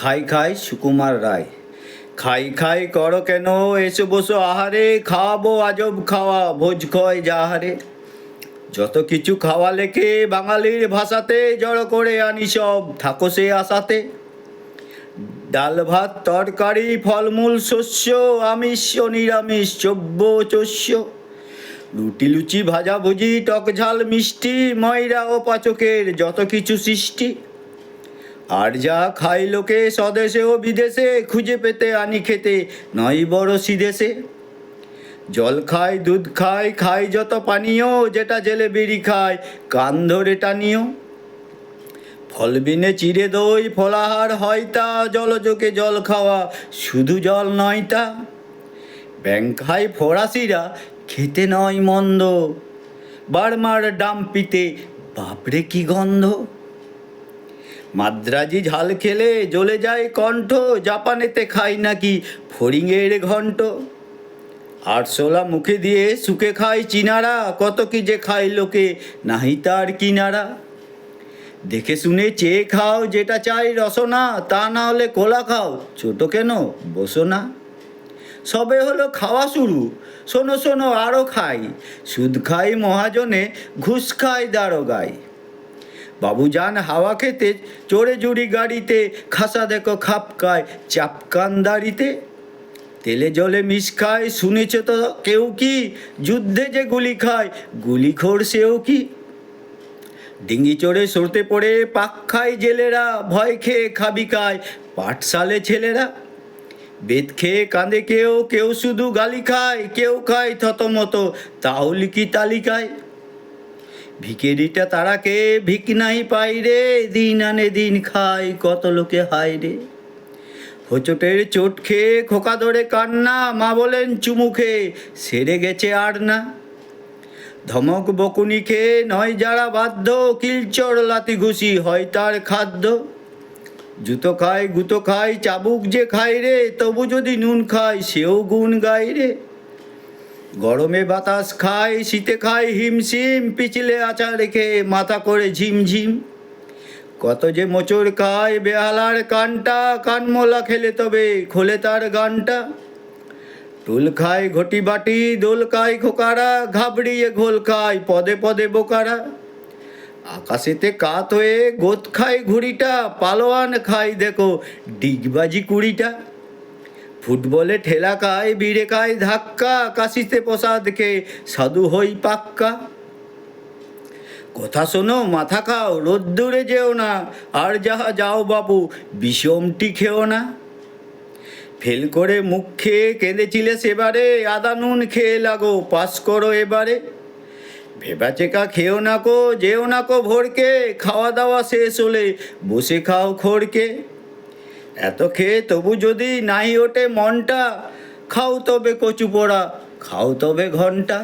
খাই খাই সুকুমার রায়। খাই খাই করো কেন? এসো বসো আহারে, খাওয়াবো আজব খাওয়া, ভোজ খয় যাহারে। যত কিছু খাওয়া লেখে বাঙালির ভাষাতে, জড়ো করে আনি সব, থাকো সে আশাতে। ডাল ভাত, তরকারি, ফলমূল, শস্য, আমিষ নিরামিষ, চব্য চস্য। রুটি, লুচি, ভাজা, ভুজি, টক ঝাল, মিষ্টি, ময়রা ও পাচকের যত কিছু সৃষ্টি। আর যা খাই লোকে স্বদেশে ও বিদেশে, খুঁজে পেতে আনি খেতে, নয় বড় সিদেশে। জল খায়, দুধ খায় খায় যত পানীয়, যেটা জেলে বিড়ি খায়, কান ধরে টানিও। ফলবিনে চিড়ে দই ফলাহার হয় তা, জলযোগে জল খাওয়া শুধু জল নয় তা। ব্যাং খায় ফরাসিরা, খেতে নয় মন্দ। বারমার ডাম্পিতে বাপরে কি গন্ধ? মাদ্রাজি ঝাল খেলে জ্বলে যায় কণ্ঠ, জাপানেতে খাই নাকি ফড়িংয়ের ঘণ্ট? আরশোলা মুখে দিয়ে সুখে খায় চিনারা, কত কি যে খায় লোকে নাহি তার কিনারা? দেখে শুনে চেয়ে খাও যেটা চাই রসনা, তা না হলে কোলা খাও, ছোট কেন বসো না? সবে হলো খাওয়া শুরু, শোনো শোনো আরও খাই, সুদ খাই মহাজনে, ঘুষ খাই দারোগাই। বাবুজান হাওয়া খেতে চড়ে জুড়ি গাড়িতে, খাসা দেখো খাপকায় চাপকান দাড়িতে তেলে জলে মিশ খায়, শুনেছ তো কেউ কি? যুদ্ধে যে গুলি খায় গুলি খোর সেও কি? ডিঙ্গি চড়ে সরতে পড়ে, পাক খায় জেলেরা, ভয় খেয়ে খাবি খায় পাঠশালে ছেলেরা। বেদ খেয়ে কাঁদে কেউ কেউ শুধু গালি খায়, কেউ খায় থতমত, তাহলে কি তালিকায় ভিকেরিটা তারাকে ভিক নাই পাই রে, দিন আনে দিন খায় কত লোকে হায় রে। হোঁচটের চোট খেয়ে খোকা ধরে কান্না, মা বলেন, চুমু খেয়ে সেরে গেছে আর না। ধমক বকুনি খেয়ে নয় যারা বাধ্য, কিলচর লাতি ঘুষি হয় তার খাদ্য। জুতো খায়, গুতো খায়, চাবুক যে খায় রে, তবু যদি নুন খায়, সেও গুণ গায় রে। গরমে বাতাস খায় শীতে খায় হিমশিম, পিছলে আচা রেখে মাথা করে ঝিমঝিম। কত যে মোচর খায় বেহালার কানটা, কানমোলা খেলে তবে খোলে তার গানটা। টুল খায় ঘটি বাটি, দোল খায় খোকারা, ঘাবড়িয়ে ঘোল খায় পদে পদে বোকারা। আকাশেতে কাত হয়ে গোত খায় ঘুড়িটা, পালোয়ান খায় দেখো ডিগবাজি কুড়িটা। ফুটবলে ঠেলা খায়, বিড়ে খায়, ধাক্কা, কাশিতে প্রসাদকে সাধু হই পাক্কা। কথা শোনো, মাথা খাও, রোদ্দুরে যেও না, আর যাহা যাও বাবু বিষমটি খেও না। ফেল করে মুখ খেয়ে কেঁদেছিলে সেবারে, আদা নুন খেয়ে লাগো, পাস করো এবারে। ভেবা চেকা খেও না কো, যেও না কো ভোরকে, খাওয়া দাওয়া শেষ হলে বসে খাও খোরকে। এত খেয়ে তবু যদি নাই ওঠে মনটা খাও তবে কচু পোড়া খাও তবে ঘণ্টা।